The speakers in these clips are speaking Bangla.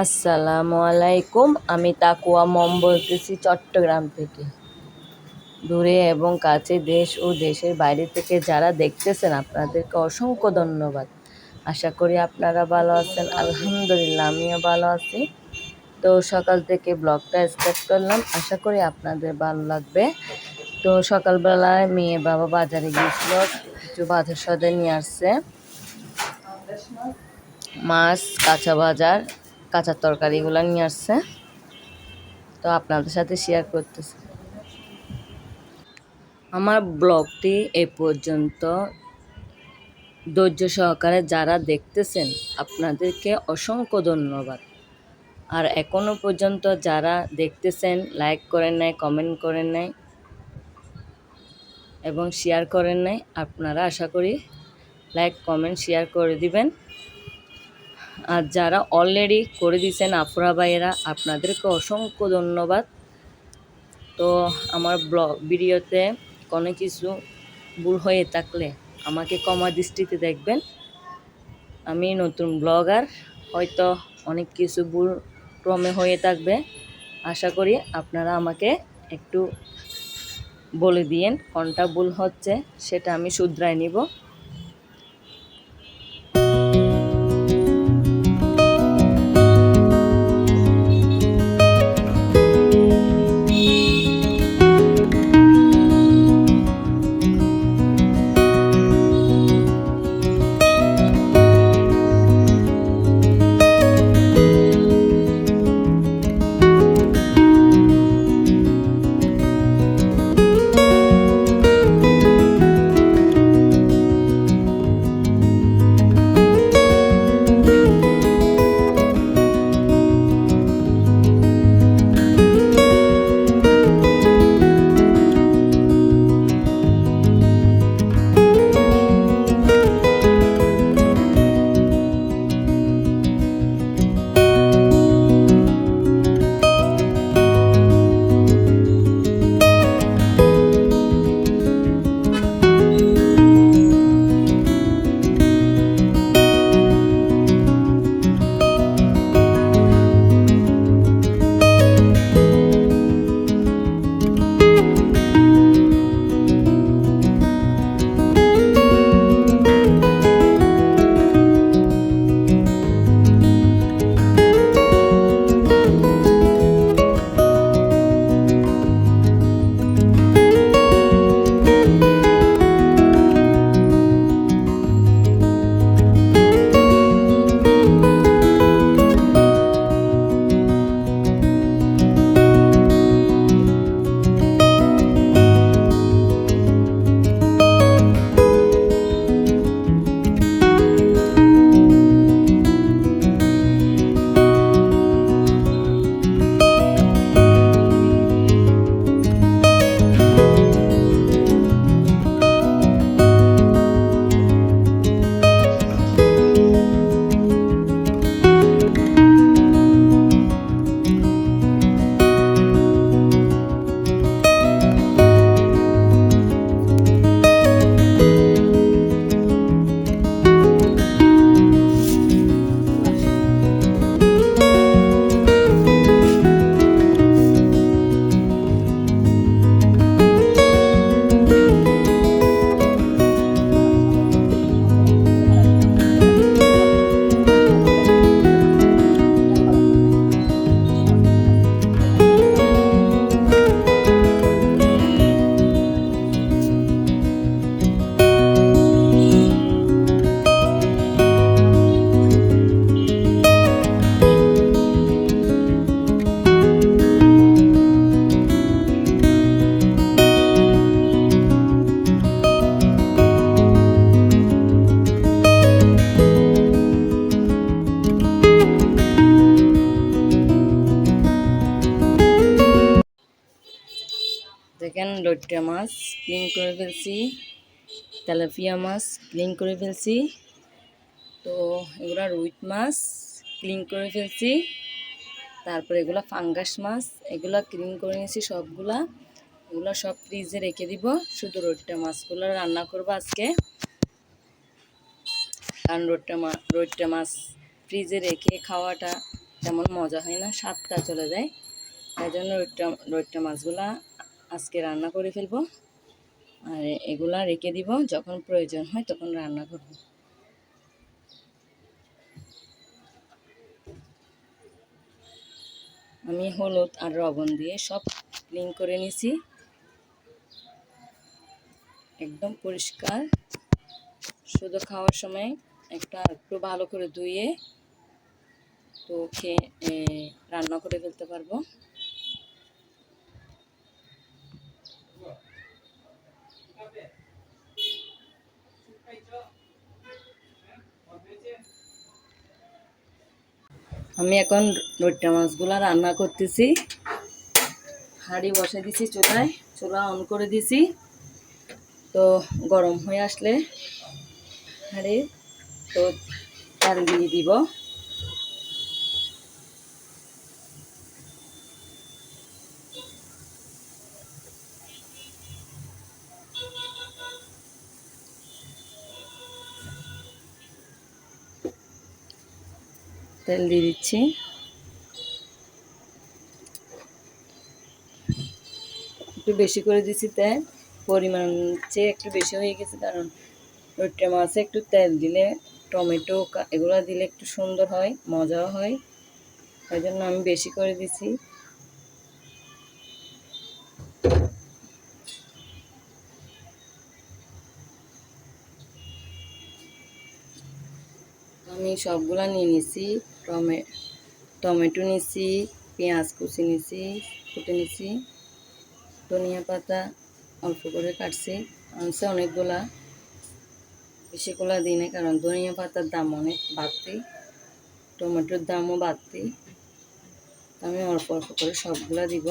আসসালামু আলাইকুম, আমি তাকুয়া মম বলতেছি চট্টগ্রাম থেকে। দূরে এবং কাছে দেশ ও দেশের বাইরে থেকে যারা দেখতেছেন, আপনাদেরকে অসংখ্য ধন্যবাদ। আশা করি আপনারা ভালো আছেন, আলহামদুলিল্লাহ, আমিও ভালো আছি। তো সকাল থেকে ব্লগটা স্টার্ট করলাম, আশা করি আপনাদের ভালো লাগবে। তো সকালবেলায় মেয়ে বাবা বাজারে গিয়েছিল, কিছু বাজার সদাই নিয়ে আসছে। মাছ, কাঁচা বাজার কাঁচা তরকারিগুলো নিয়ে আসছে। তো আপনাদের সাথে শেয়ার করতেছি। আমার ব্লগটি এ পর্যন্ত। ধৈর্য সহকারে যারা দেখতেছেন, আপনাদেরকে অসংখ্য ধন্যবাদ। আর এখনও পর্যন্ত যারা দেখতেছেন লাইক করেন নাই কমেন্ট করেন নাই এবং শেয়ার করেন নাই, আপনারা আশা করি লাইক কমেন্ট শেয়ার করে দিবেন। আর যারা অলরেডি করে দিয়েছেন আফরা ভাইয়েরা, আপনাদেরকে অসংখ্য ধন্যবাদ। তো আমার ব্লগ ভিডিওতে কোনো কিছু ভুল হয়ে থাকলে আমাকে কমা দৃষ্টিতে দেখবেন। আমি নতুন ব্লগার, হয়তো অনেক কিছু ভুল ক্রমে হয়ে থাকবে। আশা করি আপনারা আমাকে একটু বলে দিয়েন কোনটা ভুল হচ্ছে, সেটা আমি শুধরাই নিব। দেখেন মাছ ক্লিন করে ফেলছি, তেলাপিয়া মাছ ক্লিন করে ফেলছি। তো এগুলা রুইট মাছ, ক্লিন করে ফেলছি। তারপরে এগুলা ফাঙ্গাস মাছ, এগুলা ক্লিন করে নিয়েছি সবগুলা। এগুলো সব ফ্রিজে রেখে দিব, শুধু রোটটা মাছগুলো রান্না করব আজকে। কারণ রোটটা মা রোটটা মাছ ফ্রিজে রেখে খাওয়াটা তেমন মজা হয় না, স্বাদটা চলে যায়। তাই জন্য রোটটা রোটটা মাছগুলা আজকে রান্না করে ফেলব। আর এগুলা রেখে দিব, যখন প্রয়োজন হয় তখন রান্না করব। আমি হলুদ আর লবণ দিয়ে সব ক্লিন করে নিছি। একদম পরিষ্কার। শুধু খাওয়ার সময় একটা একটু ভালো করে ধুয়ে, তো খেয়ে রান্না করে ফেলতে পারব। আমি এখন রোট্টা মাছগুলা রান্না করতেছি। হাঁড়ি বসে দিছি চুলায়, চুলা অন করে দিছি। তো গরম হয়ে আসলে হাঁড়ি তো তার দিয়ে দিব। তেল দিয়ে দিচ্ছি। একটু বেশি করে দিছি তেল, পরিমাণ চেয়ে একটু বেশি হয়ে গেছে, কারণ রোট্টা মাছে একটু তেল দিলে, টমেটো এগুলো দিলে একটু সুন্দর হয়, মজাও হয়। ওই জন্য আমি বেশি করে দিছি। সবগুলা নিয়ে নিছি, টমে, টমেটো নিছি, পেঁয়াজ কুচি নিছি কুটে নিছি, ধনিয়া পাতা অল্প করে কাটছি। আনছে অনেকগুলা, বেশিগুলা দিই না কারণ ধনিয়া পাতার দাম অনেক বাড়তি, টমেটোর দামও বাড়তি। আমি অল্প অল্প করে সবগুলা দিব।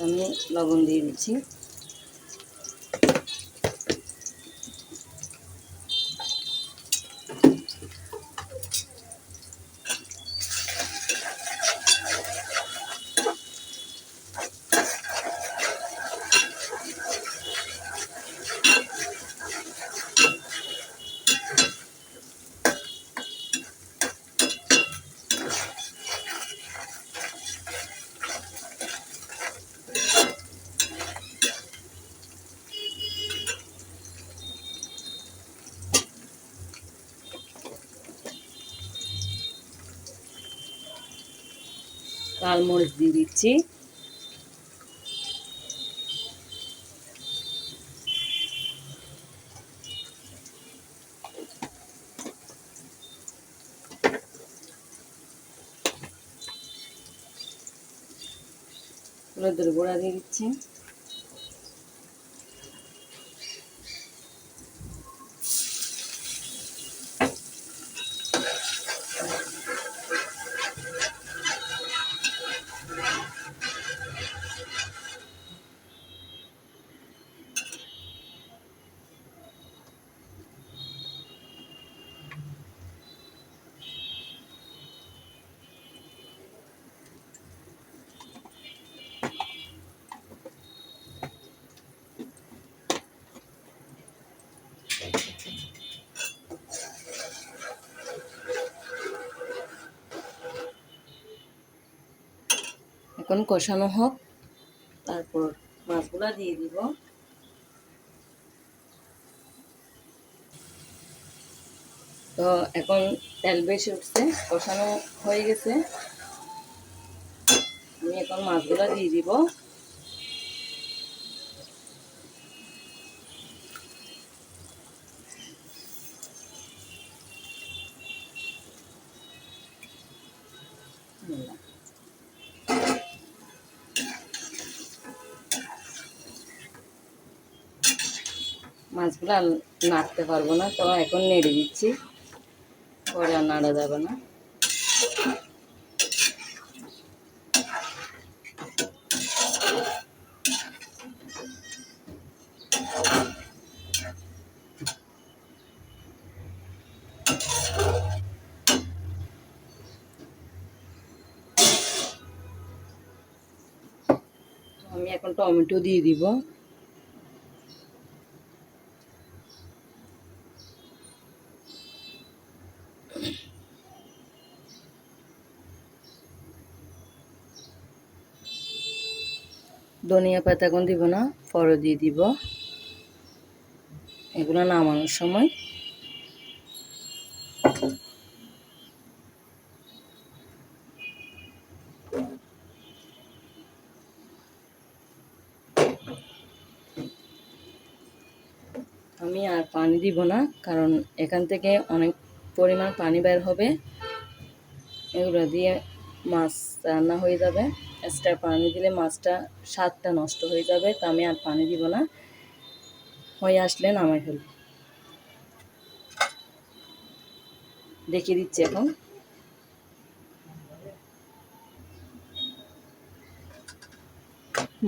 আমি লবণ দিয়ে দিচ্ছি। লাল মরিচ দিয়ে দিচ্ছি। হলুদের গুঁড়া দিয়ে দিচ্ছি। এখন কষানো হোক। তারপর মাছগুলা দিয়ে দিব। তো এখন তেল বেশি উঠছে, কষানো হয়ে গেছে। আমি এখন মাছগুলা দিয়ে দিব। মাছগুলো আর নাড়তে পারব না, তো এখন নেড়ে দিচ্ছি। পরে আর নাড়া যাবে না। আমি এখন টমেটো দিয়ে দিব। ধনিয়া পাতা এখন দিব না, পরে দিয়ে দিব। এগুলো নামানোর সময়। আমি আর পানি দিব না, কারণ এখান থেকে অনেক পরিমাণ পানি বের হবে। এগুলো দিয়ে মাছ রান্না হয়ে যাবে। এক্সট্রা পানি দিলে মাছটা স্বাদটা নষ্ট হয়ে যাবে, তা আমি আর পানি দিব না। হয়ে আসলে নামাই ফেলব। দেখিয়ে দিচ্ছি এখন।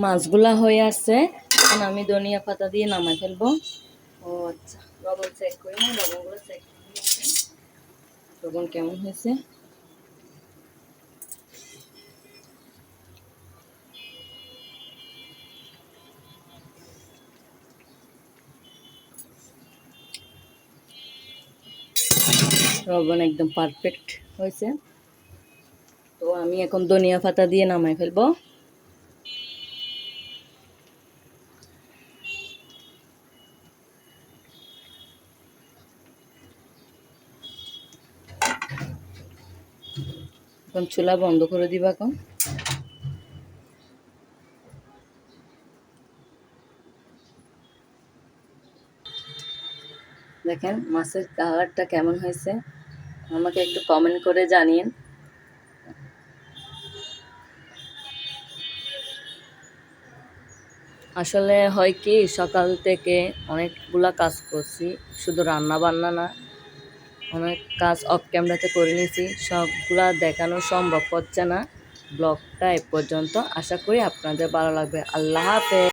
মাছগুলা হয়ে আসছে। এখন আমি ধনিয়া পাতা দিয়ে নামাই ফেলব। ও আচ্ছা লবণ চেক করি না, লবণগুলো চেক লবণ কেমন হয়েছে? লবণ একদম পারফেক্ট হয়েছে। তো আমি এখন ধনিয়া পাতা দিয়ে নামাই ফেলব। এখন চুলা বন্ধ করে দিবা এখন। দেখেন, মাছের কালারটা কেমন হয়েছে? আমাকে একটু কমেন্ট করে জানিয়েন। আসলে হয় কি, সকাল থেকে অনেকগুলা কাজ করছি, শুধু রান্না বান্না না, অনেক কাজ অফ ক্যামেরাতে করে নিয়েছি, সবগুলা দেখানো সম্ভব হচ্ছে না। ব্লগটা এ পর্যন্ত আশা করি আপনাদের ভালো লাগবে। আল্লাহ হাফেজ।